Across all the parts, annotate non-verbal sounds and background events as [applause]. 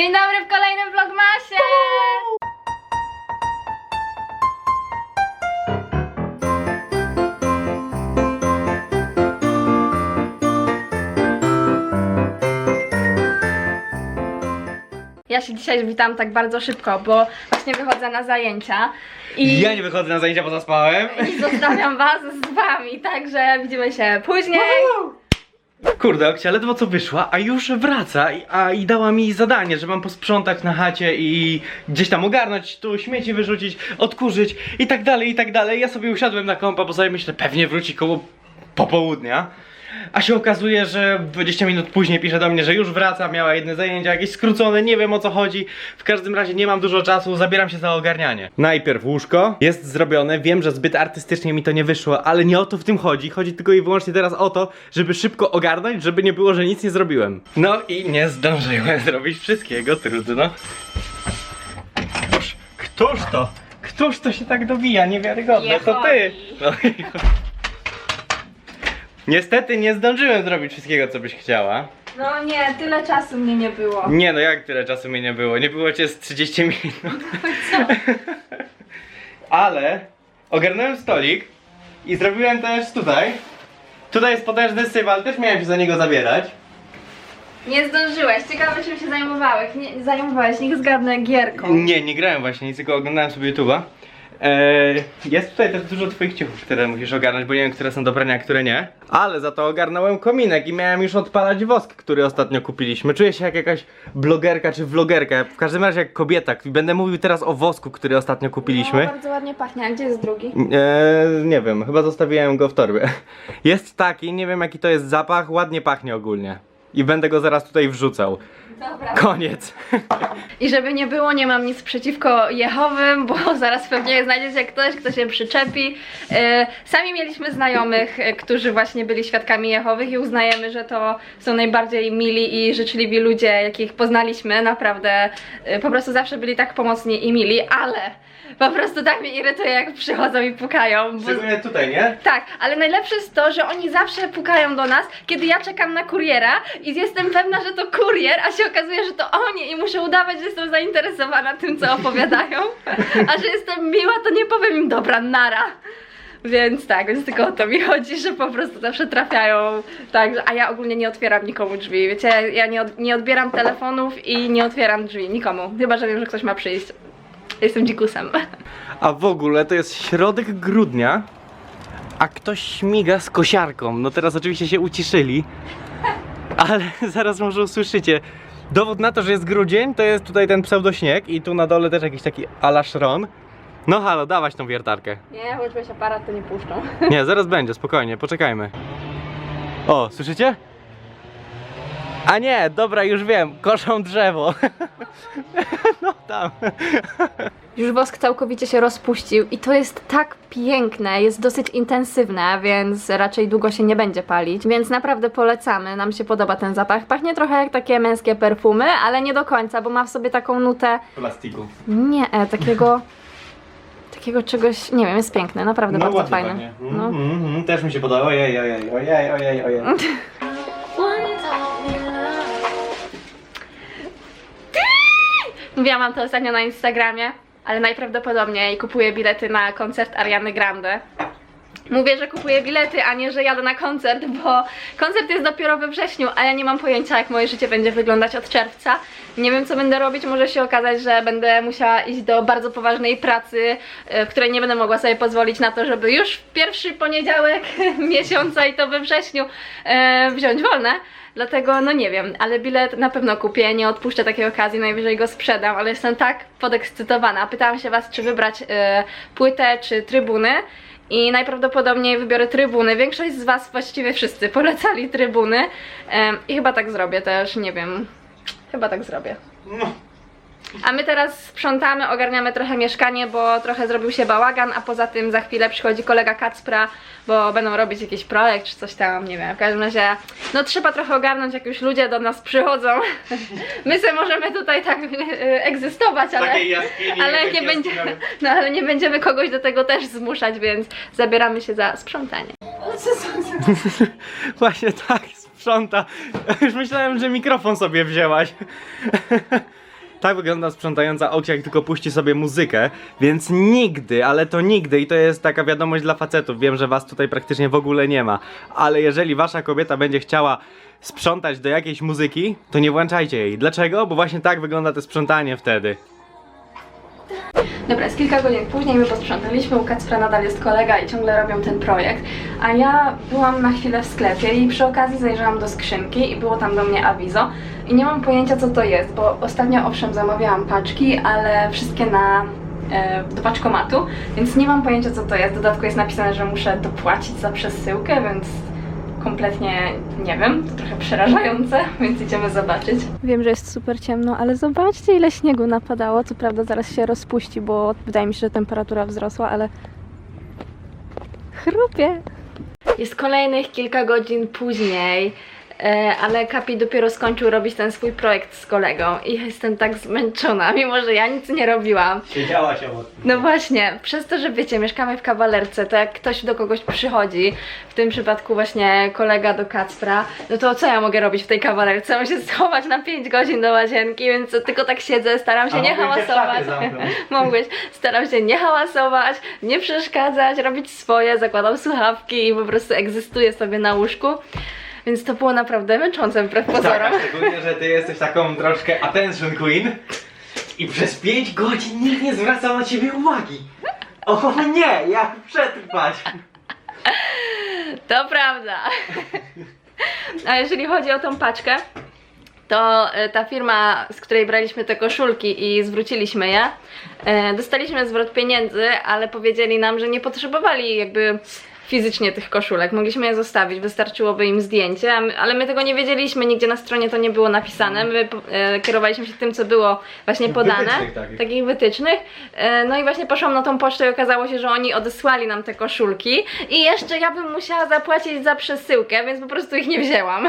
Dzień dobry w kolejnym vlogmasie! Ja się dzisiaj witam tak bardzo szybko, bo właśnie wychodzę na zajęcia i, Ja nie wychodzę na zajęcia, bo zaspałem. i zostawiam was z wami, także widzimy się później. Kurde, Okcia ledwo co wyszła, a już wraca i, a, i dała mi zadanie, że mam posprzątać na chacie i gdzieś tam ogarnąć, tu śmieci wyrzucić, odkurzyć i tak dalej, i tak dalej. Ja sobie usiadłem na kąpa, bo sobie myślę, pewnie wróci koło popołudnia. A się okazuje, że 20 minut później pisze do mnie, że już wraca, miała jedne zajęcia, jakieś skrócone, nie wiem o co chodzi. W każdym razie nie mam dużo czasu, zabieram się za ogarnianie. Najpierw łóżko jest zrobione, wiem, że zbyt artystycznie mi to nie wyszło, ale nie o to w tym chodzi. Chodzi tylko i wyłącznie teraz o to, żeby szybko ogarnąć, żeby nie było, że nic nie zrobiłem. No i nie zdążyłem [laughs] zrobić wszystkiego, trudno. Któż, to? Któż to się tak dobija? Niewiarygodne, to ty! No. Niestety nie zdążyłem zrobić wszystkiego, co byś chciała. No nie, tyle czasu mnie nie było. Nie no, jak tyle czasu mi nie było? Nie było cię z 30 minut. [laughs] [laughs] Ale ogarnąłem stolik i zrobiłem też tutaj. Tutaj jest potężny syf, ale też miałem się za niego zabierać. Nie zdążyłeś. Ciekawe czym się zajmowałeś. Nie, zajmowałeś, niech zgadnę gierką. Nie, nie grałem właśnie nic, tylko oglądałem sobie YouTube'a. Eee, jest tutaj też dużo twoich ciuchów, które musisz ogarnąć, bo nie wiem, które są do prania, a które nie. Ale za to ogarnąłem kominek i miałem już odpalać wosk, który ostatnio kupiliśmy. Czuję się jak jakaś blogerka czy vlogerka, w każdym razie jak kobieta. Będę mówił teraz o wosku, który ostatnio kupiliśmy. No, bardzo ładnie pachnie. A gdzie jest drugi? Eee, nie wiem, chyba zostawiłem go w torbie. [laughs] Jest taki, nie wiem jaki to jest zapach, ładnie pachnie ogólnie. I będę go zaraz tutaj wrzucał. Dobra. Koniec. I żeby nie było, nie mam nic przeciwko Jehowym, bo [laughs] zaraz pewnie znajdzie się ktoś, kto się przyczepi. E, Sami mieliśmy znajomych, e, którzy właśnie byli świadkami Jehowych i uznajemy, że to są najbardziej mili i życzliwi ludzie, jakich poznaliśmy. Naprawdę e, po prostu zawsze byli tak pomocni i mili, ale po prostu tak mnie irytuje, jak przychodzą i pukają. Bo... Szczególnie tutaj, nie? Tak, ale najlepsze jest to, że oni zawsze pukają do nas, kiedy ja czekam na kuriera i jestem pewna, że to kurier, a się okazuje, że to oni i muszę udawać, że jestem zainteresowana tym, co opowiadają. A że jestem miła, to nie powiem im dobra, nara. Więc tak, więc tylko o to mi chodzi, że po prostu zawsze trafiają tak, a ja ogólnie nie otwieram nikomu drzwi, wiecie, ja nie, od, nie odbieram telefonów i nie otwieram drzwi nikomu, chyba, że wiem, że ktoś ma przyjść. Jestem dzikusem. A w ogóle to jest środek grudnia, a ktoś śmiga z kosiarką. No teraz oczywiście się uciszyli, ale [laughs] zaraz może usłyszycie. Dowód na to, że jest grudzień, to jest tutaj ten pseudośnieg i tu na dole też jakiś taki ala szron. No halo, dawać tą wiertarkę. Nie, choćbyś aparat, to nie puszczą. Nie, zaraz będzie, spokojnie, poczekajmy. O, słyszycie? A nie, dobra, już wiem, koszą drzewo. [laughs] No tam. Już wosk całkowicie się rozpuścił i to jest tak piękne, jest dosyć intensywne, więc raczej długo się nie będzie palić. Więc naprawdę polecamy, nam się podoba ten zapach. Pachnie trochę jak takie męskie perfumy, ale nie do końca, bo ma w sobie taką nutę, Plastiku. nie, e, takiego, takiego czegoś, nie wiem, jest piękny, naprawdę bardzo ładnie fajny. pachnie. No. Mm, mm, mm, też mi się podoba. Ojej, ojej, ojej, ojej, ojej. [laughs] Mówiłam wam to ostatnio na Instagramie, ale najprawdopodobniej kupuję bilety na koncert Ariany Grande. Mówię, że kupuję bilety, a nie, że jadę na koncert, bo koncert jest dopiero we wrześniu, a ja nie mam pojęcia, jak moje życie będzie wyglądać od czerwca. Nie wiem, co będę robić, może się okazać, że będę musiała iść do bardzo poważnej pracy, e, w której nie będę mogła sobie pozwolić na to, żeby już w pierwszy poniedziałek [laughs] miesiąca i to we wrześniu e, wziąć wolne. Dlatego, no nie wiem, ale bilet na pewno kupię, nie odpuszczę takiej okazji, najwyżej go sprzedam, ale jestem tak podekscytowana. Pytałam się Was, czy wybrać e, płytę, czy trybuny. I najprawdopodobniej wybiorę trybuny. Większość z Was, właściwie wszyscy, polecali trybuny. I chyba tak zrobię też, nie wiem. Chyba tak zrobię. No. A my teraz sprzątamy, ogarniamy trochę mieszkanie, bo trochę zrobił się bałagan, a poza tym za chwilę przychodzi kolega Kacpra, bo będą robić jakiś projekt czy coś tam, nie wiem, w każdym razie no trzeba trochę ogarnąć, jak już ludzie do nas przychodzą. [laughs] My sobie możemy tutaj tak e, egzystować, ale, jaskini, ale nie będzie, jaskinowej. no ale nie będziemy kogoś do tego też zmuszać, więc zabieramy się za sprzątanie. [laughs] Właśnie tak, sprząta. Już myślałem, że mikrofon sobie wzięłaś. [laughs] Tak wygląda sprzątająca Oksia, jak tylko puści sobie muzykę, więc nigdy, ale to nigdy i to jest taka wiadomość dla facetów, wiem, że was tutaj praktycznie w ogóle nie ma, ale jeżeli wasza kobieta będzie chciała sprzątać do jakiejś muzyki, to nie włączajcie jej. Dlaczego? Bo właśnie tak wygląda to sprzątanie wtedy. Dobra, jest kilka godzin później my posprzątaliśmy, u Kacpra nadal jest kolega i ciągle robią ten projekt, a ja byłam na chwilę w sklepie i przy okazji zajrzałam do skrzynki i było tam do mnie awizo i nie mam pojęcia co to jest, bo ostatnio owszem zamawiałam paczki, ale wszystkie na e, do paczkomatu, więc nie mam pojęcia co to jest. W dodatku jest napisane, że muszę dopłacić za przesyłkę, więc kompletnie nie wiem, to trochę przerażające, [laughs] więc idziemy zobaczyć. Wiem, że jest super ciemno, ale zobaczcie ile śniegu napadało. Co prawda zaraz się rozpuści, bo wydaje mi się, że temperatura wzrosła, ale chrupie. Jest kolejnych kilka godzin później, ale Kapi dopiero skończył robić ten swój projekt z kolegą i jestem tak zmęczona, mimo że ja nic nie robiłam. Siedziała się od... No właśnie, przez to, że wiecie, mieszkamy w kawalerce, to jak ktoś do kogoś przychodzi, w tym przypadku właśnie kolega do Kacpra, no to co ja mogę robić w tej kawalerce? Mam się schować na 5 godzin do łazienki, więc tylko tak siedzę, staram się A nie hałasować. [laughs] Mogłeś, staram się nie hałasować, nie przeszkadzać, robić swoje, zakładam słuchawki i po prostu egzystuję sobie na łóżku. Więc to było naprawdę męczące wbrew Tak, pozorom. a szczególnie, że ty jesteś taką troszkę attention queen i przez 5 godzin nikt nie zwracał na ciebie uwagi. O nie, jak przetrwać? To prawda. A jeżeli chodzi o tą paczkę, to e, ta firma, z której braliśmy te koszulki i zwróciliśmy je, e, dostaliśmy zwrot pieniędzy, ale powiedzieli nam, że nie potrzebowali jakby fizycznie tych koszulek. Mogliśmy je zostawić, wystarczyłoby im zdjęcie, ale my tego nie wiedzieliśmy, nigdzie na stronie to nie było napisane. My e, kierowaliśmy się tym, co było właśnie podane, Wytycznych takich. takich wytycznych. E, no i właśnie poszłam na tą pocztę i okazało się, że oni odesłali nam te koszulki i jeszcze ja bym musiała zapłacić za przesyłkę, więc po prostu ich nie wzięłam.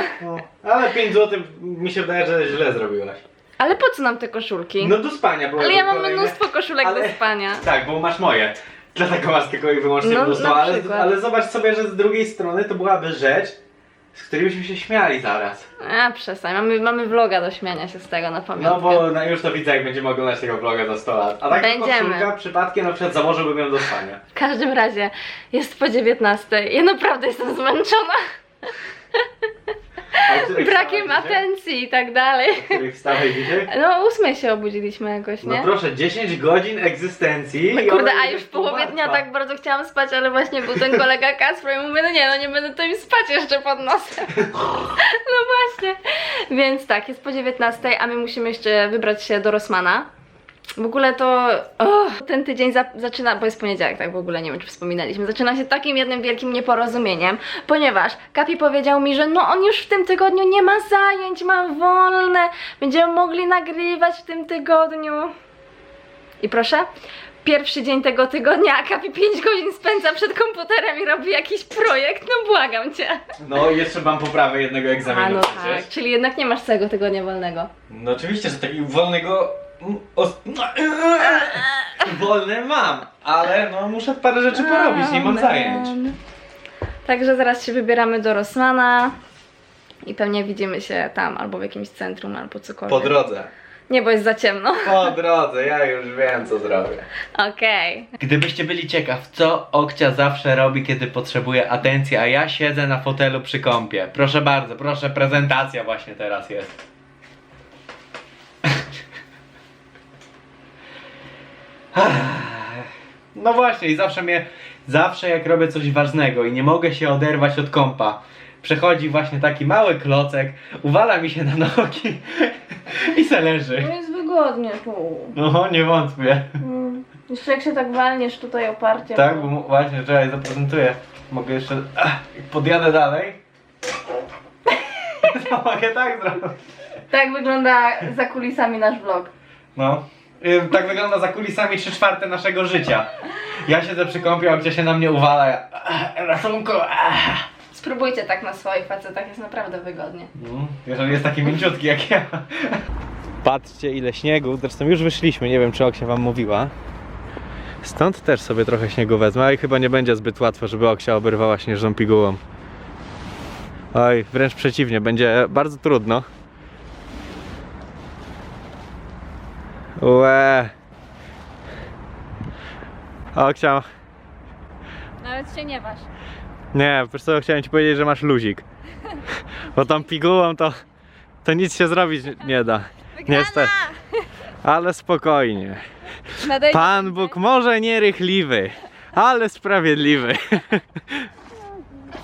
ale 5 zł mi się wydaje, że źle zrobiłaś. Ale po co nam te koszulki? No do spania było. ale ja mam kolejne. mnóstwo koszulek Ale- do spania. Tak, bo masz moje. Dlatego masz tylko i wyłącznie No, mnóstwo, na ale, przykład. ale zobacz sobie, że z drugiej strony to byłaby rzecz, z której byśmy się śmiali zaraz. A przestań, mamy, mamy vloga do śmiania się z tego na pamiątkę. No bo no, już to widzę, jak będziemy oglądać tego vloga za 100 lat. A tak Będziemy. koszulka przypadkiem na przykład założyłbym ją do spania. W każdym razie jest po 19. Ja naprawdę jestem zmęczona [laughs] brakiem atencji i tak dalej. Wstałeś dzisiaj? No o 8 się obudziliśmy jakoś, No nie? proszę, 10 godzin egzystencji. No i kurde, ona a już w połowie dnia martwa. tak bardzo chciałam spać, ale właśnie był ten kolega Kasper i mówię, no nie, no nie będę tutaj spać jeszcze pod nosem. [laughs] No właśnie. Więc tak, jest po 19, a my musimy jeszcze wybrać się do Rossmana. W ogóle to o, ten tydzień za, zaczyna, bo jest poniedziałek, tak w ogóle nie wiem czy wspominaliśmy, zaczyna się takim jednym wielkim nieporozumieniem, ponieważ Kapi powiedział mi, że no on już w tym tygodniu nie ma zajęć, ma wolne, będziemy mogli nagrywać w tym tygodniu. I proszę, pierwszy dzień tego tygodnia, a Kapi 5 godzin spędza przed komputerem i robi jakiś projekt, no błagam cię. No jeszcze mam poprawę jednego egzaminu A no przecież. tak, czyli jednak nie masz całego tygodnia wolnego. No oczywiście, że takiego wolnego... os- [laughs] Wolne mam, ale no muszę parę rzeczy porobić, nie mam zajęć. Także zaraz się wybieramy do Rossmana i pewnie widzimy się tam albo w jakimś centrum, albo cokolwiek. Po drodze. Nie, bo jest za ciemno. Po drodze, ja już wiem co zrobię. Okej. Gdybyście byli ciekaw, co Okcia zawsze robi, kiedy potrzebuje atencji, a ja siedzę na fotelu przy kąpie. Proszę bardzo, proszę, prezentacja właśnie teraz jest. No właśnie, i zawsze mnie, zawsze jak robię coś ważnego i nie mogę się oderwać od kąpa, przechodzi właśnie taki mały klocek, uwala mi się na nogi [laughs] i se leży. jest wygodnie tu. No, nie wątpię. Jeszcze jak się tak walniesz tutaj oparcie. Tak, bo mu- właśnie, czekaj, zaprezentuję. Mogę jeszcze. Ach, podjadę dalej. [laughs] To mogę tak zrobić. Tak wygląda za kulisami nasz vlog. No. Y, Tak wygląda za kulisami 3 czwarte naszego życia. Ja siedzę przy kąpie, a gdzie się na mnie uwala. ja, ach, Ratunku. ach. Spróbujcie tak na swoich facetach, jest naprawdę wygodnie. Mm, Jeżeli jest taki mięciutki jak ja. Patrzcie ile śniegu, zresztą już wyszliśmy, nie wiem czy Oksia wam mówiła. Stąd też sobie trochę śniegu wezmę, ale chyba nie będzie zbyt łatwo, żeby Oksia oberwała śnieżną pigułą. Oj, wręcz przeciwnie, będzie bardzo trudno. Łe. O. Nawet się nie waż. Nie, wiesz co, chciałem ci powiedzieć, że masz luzik. Bo tą pigułą to, to nic się zrobić nie da. Niestety. Ale spokojnie. Nadejdzie Pan Bóg może nierychliwy, ale sprawiedliwy.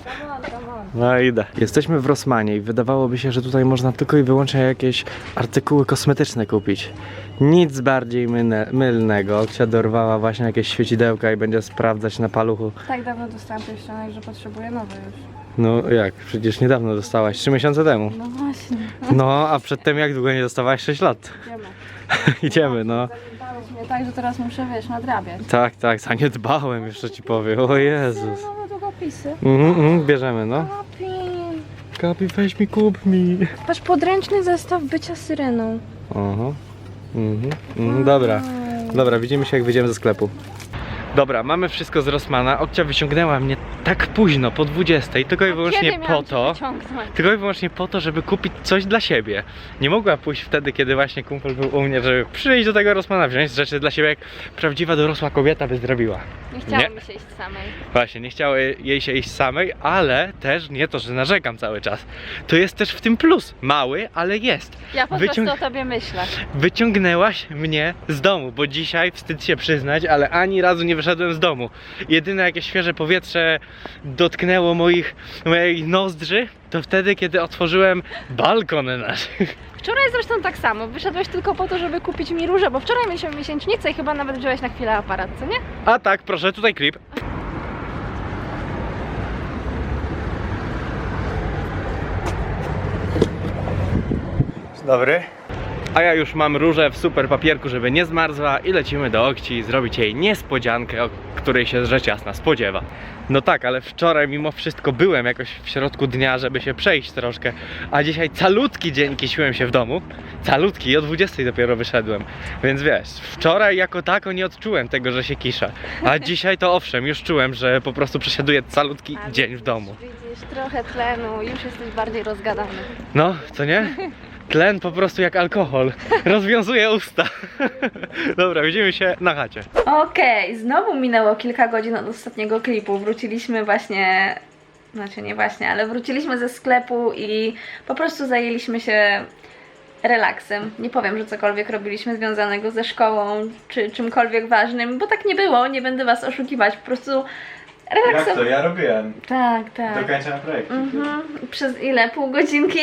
Come on, come on. No idę. Jesteśmy w Rossmanie i wydawałoby się, że tutaj można tylko i wyłącznie jakieś artykuły kosmetyczne kupić. Nic bardziej mylne, mylnego. Cia dorwała właśnie jakieś świecidełka i będzie sprawdzać na paluchu. Tak dawno dostałam pierścionek, że potrzebuję nowy już. No jak? Przecież niedawno dostałaś, 3 miesiące temu. No właśnie. No, a przedtem jak długo nie dostawałaś? 6 lat. Idziemy. [laughs] Idziemy, no. Zaniedbałeś mnie tak, że teraz muszę, wiesz, nadrabiać. Tak, tak, zaniedbałem, jeszcze ci powiem. O Jezus. Nowe długopisy. Mhm, mhm, bierzemy, no. Papi. Kapi, weź mi, kup mi. Patrz, podręczny zestaw bycia syreną. Aha. Mhm, mhm, dobra. Dobra, widzimy się jak wyjdziemy ze sklepu. Dobra, mamy wszystko z Rossmana. Okcia wyciągnęła mnie tak późno, po 20, tylko i wyłącznie po to, tylko i wyłącznie po to, żeby kupić coś dla siebie. Nie mogła pójść wtedy, kiedy właśnie kumpel był u mnie, żeby przyjść do tego Rossmana, wziąć rzeczy dla siebie, jak prawdziwa dorosła kobieta by zrobiła. Nie chciało mi się iść samej. Właśnie, nie chciało jej się iść samej, ale też nie to, że narzekam cały czas. To jest też w tym plus. Mały, ale jest. Ja po Wyciąg- prostu o tobie myślę. Wyciągnęłaś mnie z domu, bo dzisiaj wstyd się przyznać, ale ani razu nie wyszedłem z domu. Jedyne jakie świeże powietrze dotknęło moich, mojej nozdrzy, to wtedy, kiedy otworzyłem balkon nasz. Wczoraj zresztą tak samo. Wyszedłeś tylko po to, żeby kupić mi róże, bo wczoraj mieliśmy miesięcznicę i chyba nawet wziąłeś na chwilę aparat, co nie? A tak, proszę, tutaj klip. Dzień dobry. A ja już mam różę w super papierku, żeby nie zmarzła i lecimy do Okci zrobić jej niespodziankę, o której się rzecz jasna spodziewa. No tak, ale wczoraj mimo wszystko byłem jakoś w środku dnia, żeby się przejść troszkę, a dzisiaj calutki dzień kisiłem się w domu, calutki i o 20 dopiero wyszedłem, więc wiesz, wczoraj jako tako nie odczułem tego, że się kiszę, a [laughs] dzisiaj to owszem, już czułem, że po prostu przesiaduję calutki dzień w domu. Widzisz, trochę tlenu, już jesteś bardziej rozgadany. No, co nie? [laughs] Tlen po prostu jak alkohol. [laughs] Rozwiązuje usta. [laughs] Dobra, widzimy się na chacie. Okej, znowu minęło kilka godzin od ostatniego klipu. Wróciliśmy właśnie, znaczy nie właśnie, ale wróciliśmy ze sklepu i po prostu zajęliśmy się relaksem. Nie powiem, że cokolwiek robiliśmy związanego ze szkołą czy czymkolwiek ważnym, bo tak nie było, nie będę was oszukiwać, po prostu relaksem. Ja robiłem. Tak, tak. Dokończam projekt. Mhm. Przez ile? Pół godzinki?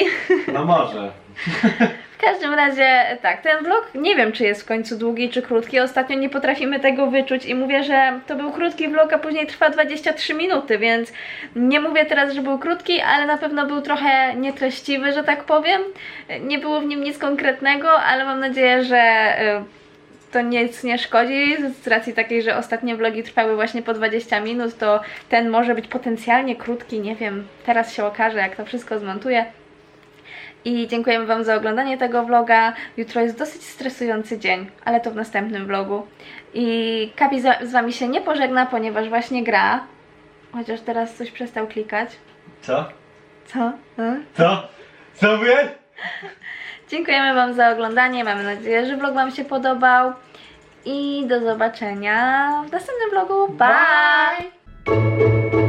No może. [laughs] W każdym razie, tak, ten vlog nie wiem, czy jest w końcu długi, czy krótki. Ostatnio nie potrafimy tego wyczuć i mówię, że to był krótki vlog, a później trwa 23 minuty, więc nie mówię teraz, że był krótki, ale na pewno był trochę nietreściwy, że tak powiem. Nie było w nim nic konkretnego, ale mam nadzieję, że y, to nic nie szkodzi, z racji takiej, że ostatnie vlogi trwały właśnie po 20 minut, to ten może być potencjalnie krótki, nie wiem, teraz się okaże, jak to wszystko zmontuję. I dziękujemy Wam za oglądanie tego vloga. Jutro jest dosyć stresujący dzień, ale to w następnym vlogu. I Kapi z Wami się nie pożegna, ponieważ właśnie gra. Chociaż teraz coś przestał klikać. Co? Co? No? Co? Co mówię? Dziękujemy Wam za oglądanie. Mamy nadzieję, że vlog Wam się podobał. I do zobaczenia w następnym vlogu. Bye!